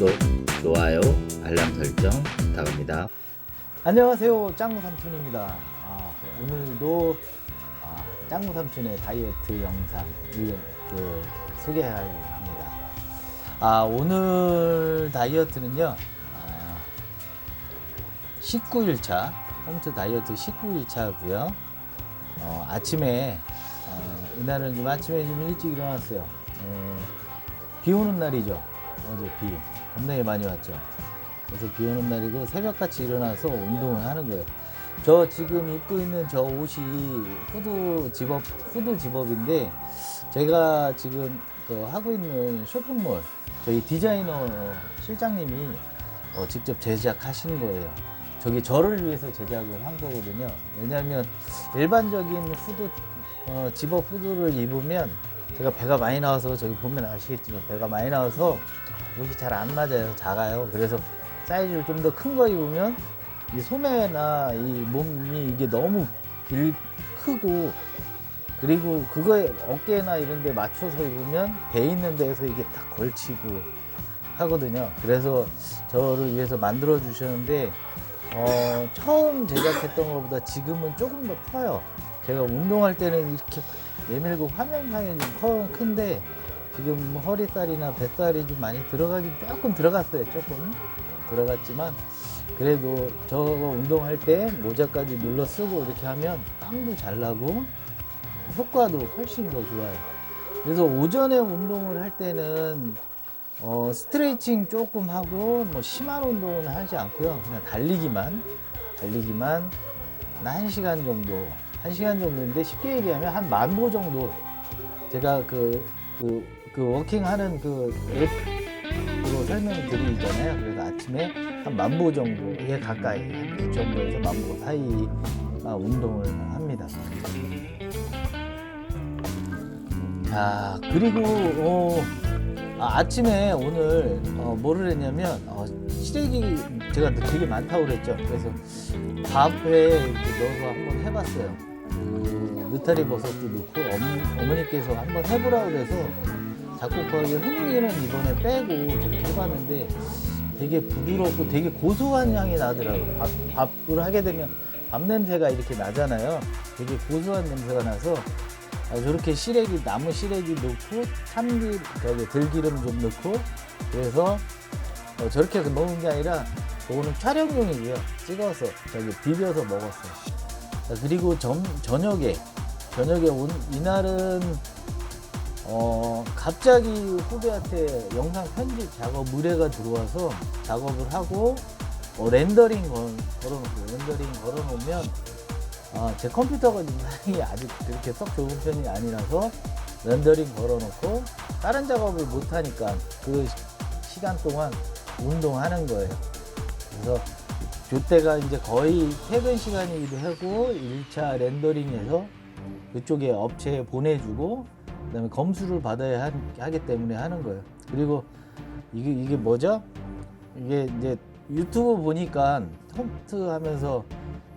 구독, 좋아요, 알람 설정 부탁합니다. 안녕하세요. 짱구 삼촌입니다. 아, 오늘도 아, 짱구 삼촌의 다이어트 영상 을, 그, 소개하려 합니다. 아, 오늘 다이어트는요 아, 19일차 홈트 다이어트 19일차고요. 어, 아침에 어, 이날은 좀 아침에 좀 일찍 일어났어요. 어, 비 오는 날이죠. 어제 비 겁나게 많이 왔죠 그래서 비 오는 날이고 새벽같이 일어나서 운동을 하는 거예요. 저 지금 입고 있는 저 옷이 후드 집업, 후드 집업인데 제가 지금 그 하고 있는 쇼핑몰 저희 디자이너 실장님이 어, 직접 제작하신 거예요. 저기 저를 위해서 제작을 한 거거든요. 왜냐하면 일반적인 후드 어, 집업 후드를 입으면 제가 배가 많이 나와서 저기 보면 아시겠지만 배가 많이 나와서 이렇게 잘안 맞아요. 작아요. 그래서 사이즈를 좀 더 큰 거 입으면 이 소매나 이 몸이 이게 너무 길 크고 그리고 그거에 어깨나 이런 데 맞춰서 입으면 배 있는 데에서 이게 딱 걸치고 하거든요. 그래서 저를 위해서 만들어 주셨는데 어, 처음 제작했던 것보다 지금은 조금 더 커요. 제가 운동할 때는 이렇게 예밀고 화면상에 좀 커, 큰데 지금 허리살이나 뱃살이 좀 많이 들어가긴 조금 들어갔어요. 조금 들어갔지만 그래도 저거 운동할 때 모자까지 눌러 쓰고 이렇게 하면 땀도 잘 나고 효과도 훨씬 더 좋아요. 그래서 오전에 운동을 할 때는 어, 스트레칭 조금 하고 뭐 심한 운동은 하지 않고요. 그냥 달리기만 달리기만 한 1시간 정도 1시간 정도인데 쉽게 얘기하면 한 만보 정도 제가 그, 그, 그 워킹 하는 그 앱으로 설명드리잖아요. 그래서 아침에 한 만보 정도에 가까이 한 9.5에서 만보 사이 아, 운동을 합니다. 아 그리고 어, 아, 침에 오늘 어, 뭐를 했냐면 어, 시래기 제가 되게 많다고 그랬죠. 그래서 밥에 이렇게 넣어서 한번 해봤어요. 그 느타리 버섯도 넣고 어머, 어머니께서 한번 해보라고 그래서 작곡하게 흥미는 이번에 빼고 저렇게 해봤는데 되게 부드럽고 되게 고소한 향이 나더라고요. 밥, 밥을 하게 되면 밥 냄새가 이렇게 나잖아요. 되게 고소한 냄새가 나서 아, 저렇게 시래기 나무 시래기 넣고 참기 저기 들기름 좀 넣고 그래서 어, 저렇게 먹는 게 아니라 그거는 촬영용이고요. 찍어서 저기 비벼서 먹었어요. 자, 그리고 점, 저녁에 저녁에 온 이날은 어 갑자기 후배한테 영상 편집 작업 의뢰가 들어와서 작업을 하고 어, 렌더링 걸, 걸어놓고 렌더링 걸어놓으면 아, 제 컴퓨터가 사양이 아직 그렇게 썩 좋은 편이 아니라서 렌더링 걸어놓고 다른 작업을 못하니까 그 시- 시간 동안 운동하는 거예요. 그래서 그때가 이제 거의 퇴근 시간이기도 하고 1차 렌더링해서 그쪽에 업체에 보내주고 그다음에 검수를 받아야 하, 하기 때문에 하는 거예요. 그리고 이게 이게 뭐죠? 이게 이제 유튜브 보니까 홈트 하면서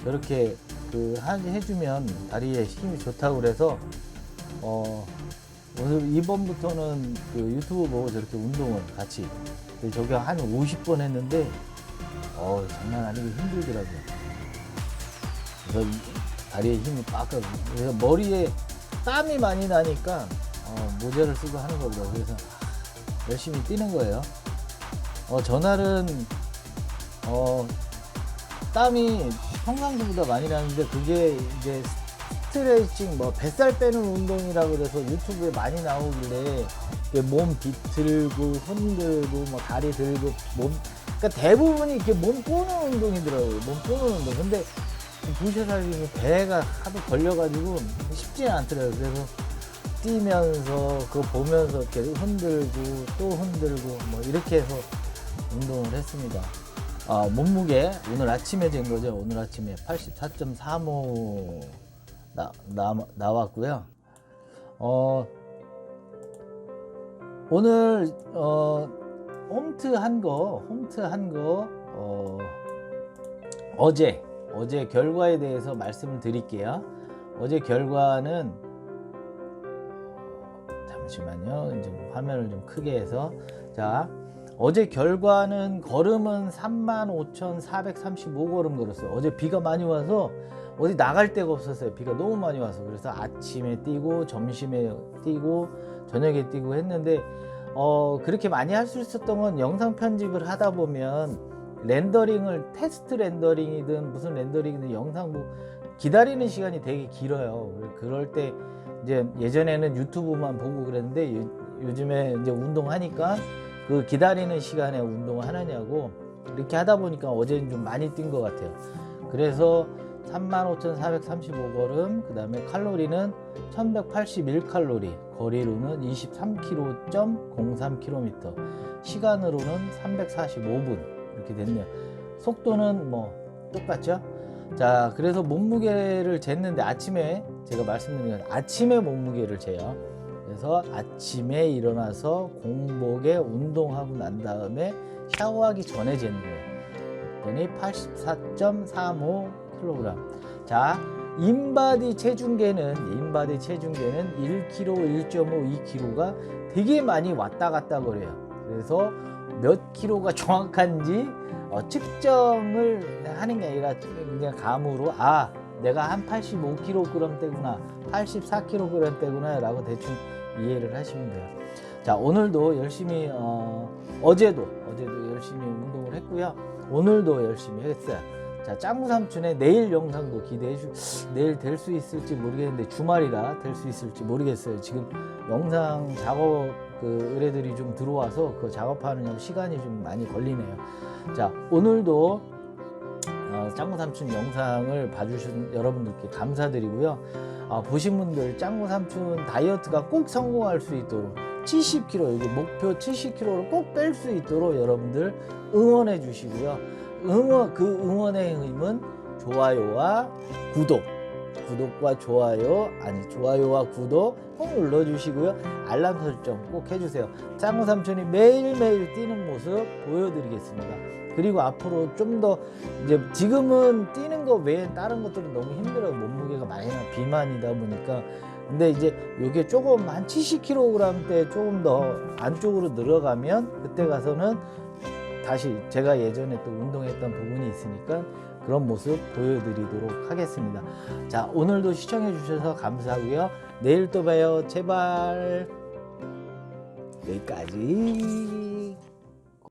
이렇게 그 하- 해주면 다리에 힘이 좋다고 그래서 어 오늘 이번부터는 그 유튜브 보고 저렇게 운동을 같이 저기 한 50번 했는데 어 장난 아니게 힘들더라고요. 그래서 이- 다리에 힘이 빡가고 그래서 머리에 땀이 많이 나니까 어, 모자를 쓰고 하는 거고요. 그래서 열심히 뛰는 거예요. 어, 전날은 어, 땀이 평상시보다 많이 나는데 그게 이제 스트레칭 뭐 뱃살 빼는 운동이라 그래서 유튜브에 많이 나오길래 몸 비틀고 흔들고 뭐 다리 들고 몸 그러니까 대부분이 이렇게 몸 꼬는 운동이더라고요. 몸 꼬는 운동. 근데 보셔서 알지만 배가 하도 걸려가지고 쉽지는 않더라고요. 그래서 뛰면서 그거 보면서 이렇게 흔들고 또 흔들고 뭐 이렇게 해서 운동을 했습니다. 아, 몸무게 오늘 아침에 잰 거죠. 오늘 아침에 84.35 나, 나, 나왔고요. 어, 오늘 어, 홈트 한 거, 홈트 한 거, 어, 어제, 어제 결과에 대해서 말씀을 드릴게요. 어제 결과는 잠시만요. 이제 화면을 좀 크게 해서 자 어제 결과는 걸음은 35,435걸음 걸었어요. 어제 비가 많이 와서 어디 나갈 데가 없었어요. 비가 너무 많이 와서. 그래서 아침에 뛰고 점심에 뛰고 저녁에 뛰고 했는데 어 그렇게 많이 할 수 있었던 건 영상 편집을 하다 보면 렌더링을 테스트 렌더링이든 무슨 렌더링이든 영상 뭐 기다리는 시간이 되게 길어요. 그럴 때 이제 예전에는 유튜브만 보고 그랬는데 요, 요즘에 이제 운동하니까 그 기다리는 시간에 운동을 하느냐고 이렇게 하다 보니까 어제는 좀 많이 뛴 것 같아요. 그래서 35,435걸음, 그 다음에 칼로리는 1181칼로리, 거리로는 23km.03km, 시간으로는 345분 이렇게 됐네요. 속도는 뭐 똑같죠? 자, 그래서 몸무게를 쟀는데 아침에 제가 말씀드린 건 아침에 몸무게를 재요. 그래서 아침에 일어나서 공복에 운동하고 난 다음에 샤워하기 전에 재는 거예요. 그랬더니 84.35kg. 자, 인바디 체중계는 인바디 체중계는 1kg, 1.5, 2kg가 되게 많이 왔다 갔다 그래요. 그래서 몇 킬로가 정확한지 어, 측정을 하는 게 아니라 그냥 감으로 아 내가 한 85kg 대구나 84kg 대구나 라고 대충 이해를 하시면 돼요. 자 오늘도 열심히 어, 어제도 어제도 열심히 운동을 했고요. 오늘도 열심히 했어요. 자 짱구 삼촌의 내일 영상도 기대해 주. 내일 될 수 있을지 모르겠는데 주말이라 될 수 있을지 모르겠어요. 지금 영상 작업 그 의뢰들이 좀 들어와서 그 작업하는 시간이 좀 많이 걸리네요. 자 오늘도 어, 짱구 삼촌 영상을 봐주신 여러분들께 감사드리고요. 아, 보신 분들 짱구 삼촌 다이어트가 꼭 성공할 수 있도록 70kg 여기 목표 70kg를 꼭 뺄 수 있도록 여러분들 응원해 주시고요. 응원 그 응원의 힘은 좋아요와 구독 구독과 좋아요 아니 좋아요와 구독 꼭 눌러주시고요. 알람 설정 꼭 해주세요. 짱구 삼촌이 매일매일 뛰는 모습 보여드리겠습니다. 그리고 앞으로 좀 더 이제 지금은 뛰는 거 외에 다른 것들은 너무 힘들어요. 몸무게가 많이 나 비만이다 보니까. 근데 이제 요게 조금 한 70kg 대 조금 더 안쪽으로 늘어가면 그때 가서는 다시 제가 예전에 또 운동했던 부분이 있으니까 그런 모습 보여드리도록 하겠습니다. 자, 오늘도 시청해 주셔서 감사하고요. 내일 또 봐요. 제발. 여기까지.